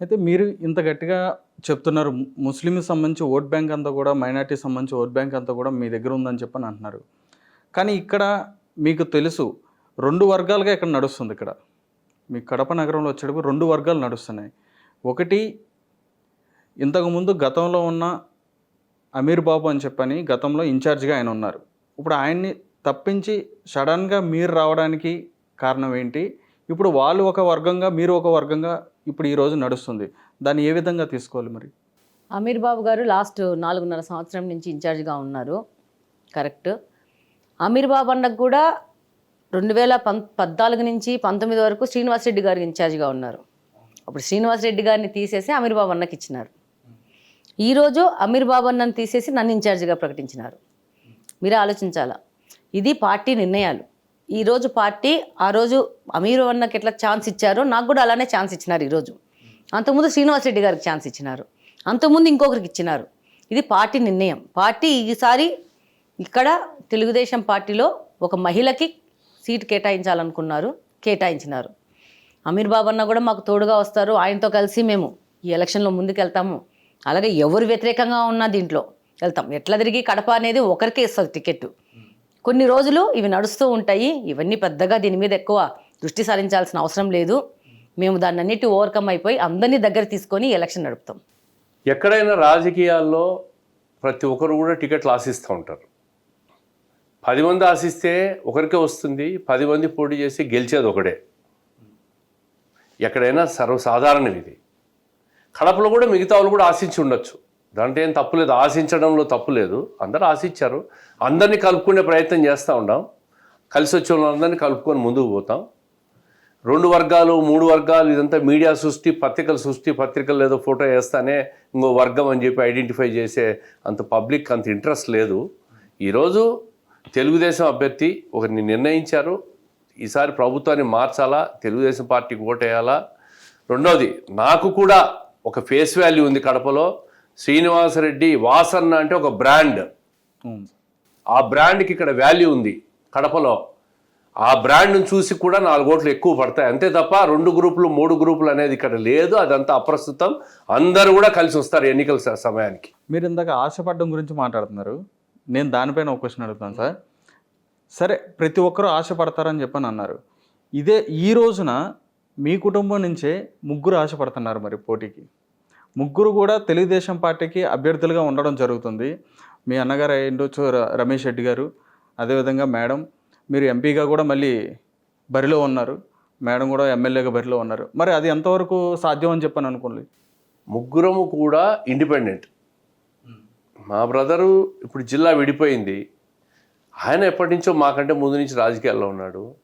అయితే మీరు ఇంత గట్టిగా చెప్తున్నారు ముస్లిం సంబంధించి ఓట్ బ్యాంక్ అంతా కూడా మైనార్టీ సంబంధించి ఓట్ బ్యాంక్ అంతా కూడా మీ దగ్గర ఉందని చెప్పని అంటున్నారు. కానీ ఇక్కడ మీకు తెలుసు రెండు వర్గాలుగా ఇక్కడ నడుస్తుంది ఇక్కడ. మీ కడప నగరంలో వచ్చేటప్పుడు రెండు వర్గాలు నడుస్తున్నాయి. ఒకటి ఇంతకుముందు గతంలో ఉన్న అమీర్ బాబు అని చెప్పని గతంలో ఇన్ఛార్జ్గా ఆయన ఉన్నారు. ఇప్పుడు ఆయన్ని తప్పించి సడన్గా మీరు రావడానికి కారణం ఏంటి? ఇప్పుడు వాళ్ళు ఒక వర్గంగా మీరు ఒక వర్గంగా ఇప్పుడు ఈరోజు నడుస్తుంది. దాన్ని ఏ విధంగా తీసుకోవాలి మరి? అమీర్ బాబు గారు లాస్ట్ నాలుగున్నర సంవత్సరం నుంచి ఇన్ఛార్జ్గా ఉన్నారు. కరెక్ట్. అమీర్ బాబు అన్నకు కూడా రెండు వేల పం పద్నాలుగు నుంచి పంతొమ్మిది వరకు శ్రీనివాసరెడ్డి గారు ఇన్ఛార్జ్గా ఉన్నారు. అప్పుడు శ్రీనివాసరెడ్డి గారిని తీసేసి అమీర్ బాబు అన్నకి ఇచ్చినారు. ఈరోజు అమీర్ బాబు అన్నను తీసేసి నన్ను ఇన్ఛార్జ్గా ప్రకటించినారు. మీరు ఆలోచించాలా? ఇది పార్టీ నిర్ణయాలు. ఈరోజు పార్టీ ఆ రోజు అమీర్ అన్నకి ఎట్లా ఛాన్స్ ఇచ్చారో నాకు కూడా అలానే ఛాన్స్ ఇచ్చినారు ఈరోజు అంతకుముందు శ్రీనివాసరెడ్డి గారికి ఛాన్స్ ఇచ్చినారు. అంతకుముందు ఇంకొకరికి ఇచ్చినారు. ఇది పార్టీ నిర్ణయం. పార్టీ ఈసారి ఇక్కడ తెలుగుదేశం పార్టీలో ఒక మహిళకి సీట్ కేటాయించాలనుకున్నారు కేటాయించినారు. అమీర్ బాబు అన్న కూడా మాకు తోడుగా వస్తారు ఆయనతో కలిసి మేము ఈ ఎలక్షన్లో ముందుకు వెళ్తాము అలాగే ఎవరు వ్యతిరేకంగా ఉన్నా దీంట్లో వెళ్తాం. ఎట్లా తిరిగి కడప అనేది ఒకరికే ఇస్తుంది టికెట్ కొన్ని రోజులు ఇవి నడుస్తూ ఉంటాయి. ఇవన్నీ పెద్దగా దీని మీద ఎక్కువ దృష్టి సారించాల్సిన అవసరం లేదు. మేము దాన్ని అన్నిటి ఓవర్కమ్ అయిపోయి అందరినీ దగ్గర తీసుకొని ఎలక్షన్ నడుపుతాం. ఎక్కడైనా రాజకీయాల్లో ప్రతి ఒక్కరు కూడా టికెట్లు ఆశిస్తూ ఉంటారు. పది మంది ఆశిస్తే ఒకరికే వస్తుంది పది మంది పోటీ చేసి గెలిచేది ఒకడే ఎక్కడైనా సర్వసాధారణం ఇది. కడపలో కూడా మిగతా వాళ్ళు కూడా ఆశించి ఉండొచ్చు. దాంట్లో ఏం తప్పులేదు ఆశించడంలో తప్పు లేదు. అందరూ ఆశించారు. అందరినీ కలుపుకునే ప్రయత్నం చేస్తూ ఉన్నాం కలిసి వచ్చే వాళ్ళందరినీ కలుపుకొని ముందుకు పోతాం. రెండు వర్గాలు మూడు వర్గాలు ఇదంతా మీడియా సృష్టి పత్రికల సృష్టి పత్రికలు ఏదో ఫోటో వేస్తానే ఇంకో వర్గం అని చెప్పి ఐడెంటిఫై చేసే అంత పబ్లిక్ అంత ఇంట్రెస్ట్ లేదు. ఈరోజు తెలుగుదేశం అభ్యర్థి ఒకరిని నిర్ణయించారు. ఈసారి ప్రభుత్వాన్ని మార్చాలా? తెలుగుదేశం పార్టీకి ఓటేయాలా? రెండవది నాకు కూడా ఒక ఫేస్ వాల్యూ ఉంది కడపలో. శ్రీనివాసరెడ్డి వాసన్న అంటే ఒక బ్రాండ్. ఆ బ్రాండ్కి ఇక్కడ వాల్యూ ఉంది కడపలో. ఆ బ్రాండ్ను చూసి కూడా నాలుగు ఓట్లు ఎక్కువ పడతాయి. అంతే తప్ప రెండు గ్రూపులు మూడు గ్రూపులు అనేది ఇక్కడ లేదు. అదంతా అప్రస్తుతం. అందరూ కూడా కలిసి వస్తారు ఎన్నికల సమయానికి. మీరు ఇందాక ఆశపడడం గురించి మాట్లాడుతున్నారు. నేను దానిపైన ఒక క్వశ్చన్ అడుగుతాను సార్. సరే ప్రతి ఒక్కరూ ఆశపడతారని చెప్పని అన్నారు. ఇదే ఈ రోజున మీ కుటుంబం నుంచే ముగ్గురు ఆశపడుతున్నారు మరి పోటీకి. ముగ్గురు కూడా తెలుగుదేశం పార్టీకి అభ్యర్థులుగా ఉండడం జరుగుతుంది. మీ అన్నగారు అయ్యిండొచ్చు రమేష్ రెడ్డి గారు అదేవిధంగా మేడం మీరు ఎంపీగా కూడా మళ్ళీ బరిలో ఉన్నారు. మేడం కూడా ఎమ్మెల్యేగా బరిలో ఉన్నారు. మరి అది ఎంతవరకు సాధ్యం అని చెప్పాను అనుకోండి. ముగ్గురము కూడా ఇండిపెండెంట్. మా బ్రదరు ఇప్పుడు జిల్లా విడిపోయింది. ఆయన ఎప్పటి నుంచో మాకంటే ముందు నుంచి రాజకీయాల్లో ఉన్నాడు.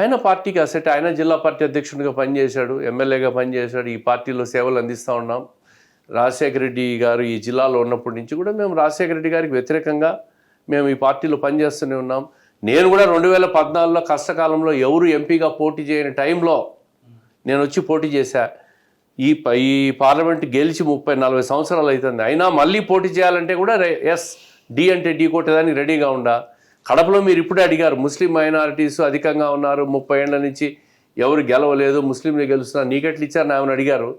ఆయన పార్టీకి అసెట్ ఆయన జిల్లా పార్టీ అధ్యక్షుడిగా పనిచేశాడు ఎమ్మెల్యేగా పనిచేశాడు ఈ పార్టీలో సేవలు అందిస్తూ ఉన్నాం. రాజశేఖర రెడ్డి గారు ఈ జిల్లాలో ఉన్నప్పటి నుంచి కూడా మేము రాజశేఖర రెడ్డి గారికి వ్యతిరేకంగా మేము ఈ పార్టీలో పనిచేస్తూనే ఉన్నాం. నేను కూడా రెండు వేల పద్నాలుగులో కష్టకాలంలో ఎవరు ఎంపీగా పోటీ చేయని టైంలో నేను వచ్చి పోటీ చేశా. ఈ ఈ పార్లమెంట్ గెలిచి ముప్పై నలభై సంవత్సరాలు అవుతుంది అయినా మళ్ళీ పోటీ చేయాలంటే కూడా ఎస్ డి అంటే డి కొట్టేదానికి రెడీగా ఉండా. కడపలో మీరు ఇప్పుడే అడిగారు ముస్లిం మైనారిటీస్ అధికంగా ఉన్నారు ముప్పై ఏళ్ళ నుంచి ఎవరు గెలవలేదు ముస్లింలు గెలుస్తున్నారు నీకెట్లు ఇచ్చారు ఆమెను అడిగారు.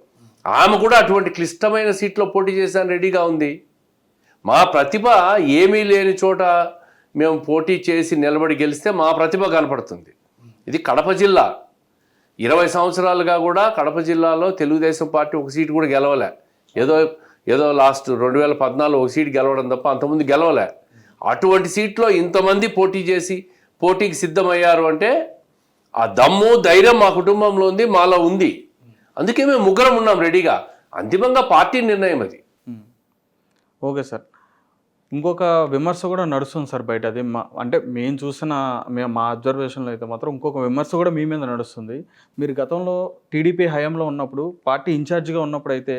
ఆమె కూడా అటువంటి క్లిష్టమైన సీట్లో పోటీ చేశాను రెడీగా ఉంది. మా ప్రతిభ ఏమీ లేని చోట మేము పోటీ చేసి నిలబడి గెలిస్తే మా ప్రతిభ కనపడుతుంది. ఇది కడప జిల్లా. ఇరవై సంవత్సరాలుగా కూడా కడప జిల్లాలో తెలుగుదేశం పార్టీ ఒక సీటు కూడా గెలవలే. ఏదో ఏదో లాస్ట్ రెండు వేల పద్నాలుగు ఒక సీటు గెలవడం తప్ప అంతకుముందు గెలవలే. అటువంటి సీట్లో ఇంతమంది పోటీ చేసి పోటీకి సిద్ధమయ్యారు అంటే ఆ దమ్ము ధైర్యం మా కుటుంబంలో ఉంది మాలో ఉంది. అందుకే మేము ముగ్గురం ఉన్నాం రెడీగా. అంతిమంగా పార్టీ నిర్ణయం అది. Okay sir. ఇంకొక విమర్శ కూడా నడుస్తుంది సార్ బయట. అది మా అంటే మేము చూసిన మేము మా అబ్జర్వేషన్లో అయితే మాత్రం ఇంకొక విమర్శ కూడా మీ మీద నడుస్తుంది. మీరు గతంలో టీడీపీ హయాంలో ఉన్నప్పుడు పార్టీ ఇన్ఛార్జిగా ఉన్నప్పుడు అయితే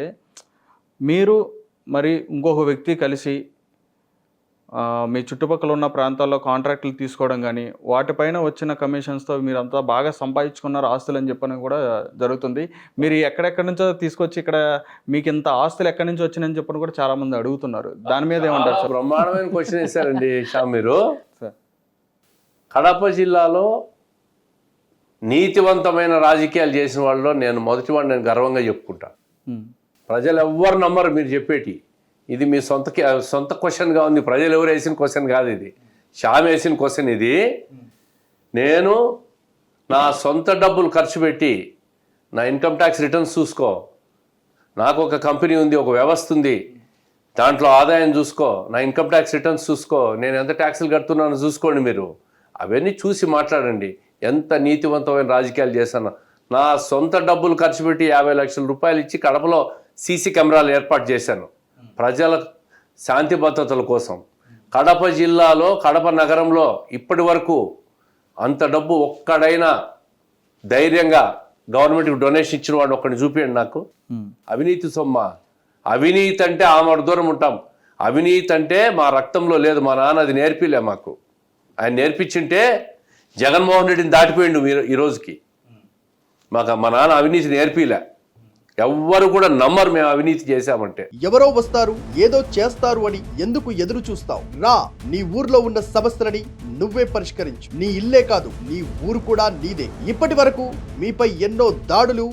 మీరు మరి ఇంకొక వ్యక్తి కలిసి మీ చుట్టుపక్కల ఉన్న ప్రాంతాల్లో కాంట్రాక్టులు తీసుకోవడం కానీ వాటిపైన వచ్చిన కమిషన్స్తో మీరంతా బాగా సంపాదించుకున్నారు ఆస్తులు అని చెప్పని కూడా జరుగుతుంది. మీరు ఎక్కడెక్కడి నుంచో తీసుకొచ్చి ఇక్కడ మీకు ఇంత ఆస్తులు ఎక్కడి నుంచి వచ్చినాయని చెప్పని కూడా చాలా మంది అడుగుతున్నారు. దాని మీద ఏమంటారు సార్? బ్రహ్మాండమైన క్వశ్చన్ వేశారండి షా మీరు. కడప జిల్లాలో నీతివంతమైన రాజకీయాలు చేసిన వాళ్ళలో నేను మొదటి వాడిని నేను గర్వంగా చెప్పుకుంటా. ఉమ్. ప్రజలు ఎవ్వరు నమ్మరు మీరు చెప్పేటి. ఇది మీ సొంత సొంత క్వశ్చన్గా ఉంది. ప్రజలు ఎవరు వేసిన క్వశ్చన్ కాదు ఇది. శ్యామ్ వేసిన క్వశ్చన్ ఇది. నేను నా సొంత డబ్బులు ఖర్చు పెట్టి నా ఇన్కమ్ ట్యాక్స్ రిటర్న్స్ చూసుకో. నాకు ఒక కంపెనీ ఉంది ఒక వ్యవస్థ ఉంది. దాంట్లో ఆదాయం చూసుకో. నా ఇన్కమ్ ట్యాక్స్ రిటర్న్స్ చూసుకో. నేను ఎంత ట్యాక్సులు కడుతున్నానో చూసుకోండి మీరు. అవన్నీ చూసి మాట్లాడండి. ఎంత నీతివంతమైన రాజకీయాలు చేశాను. నా సొంత డబ్బులు ఖర్చు పెట్టి యాభై లక్షల రూపాయలు ఇచ్చి కడపలో సీసీ కెమెరాలు ఏర్పాటు చేశాను. ప్రజల శాంతి భద్రతల కోసం కడప జిల్లాలో కడప నగరంలో ఇప్పటి వరకు అంత డబ్బు ఒక్కడైనా ధైర్యంగా గవర్నమెంట్కి డొనేషన్ ఇచ్చిన వాడు ఒక్కడిని చూపించండి నాకు. ఉమ్. అవినీతి సొమ్మ. అవినీతి అంటే ఆమె దూరం ఉంటాం. అవినీతి అంటే మా రక్తంలో లేదు మా నాన్న అది నేర్పిలే మాకు. ఆయన నేర్పించింటే జగన్మోహన్ రెడ్డిని దాటిపోయిండు మీరు ఈ రోజుకి. మాకు మా నాన్న అవినీతి నేర్పిలే. ఎవ్వరు కూడా నమ్మరు మేము అవినీతి చేశామంటే. ఎవరో వస్తారు ఏదో చేస్తారు అని ఎందుకు ఎదురు చూస్తావు? రా నీ ఊర్లో ఉన్న సమస్యలని నువ్వే పరిష్కరించు. నీ ఇల్లే కాదు నీ ఊరు కూడా నీదే. ఇప్పటి వరకు మీపై ఎన్నో దాడులు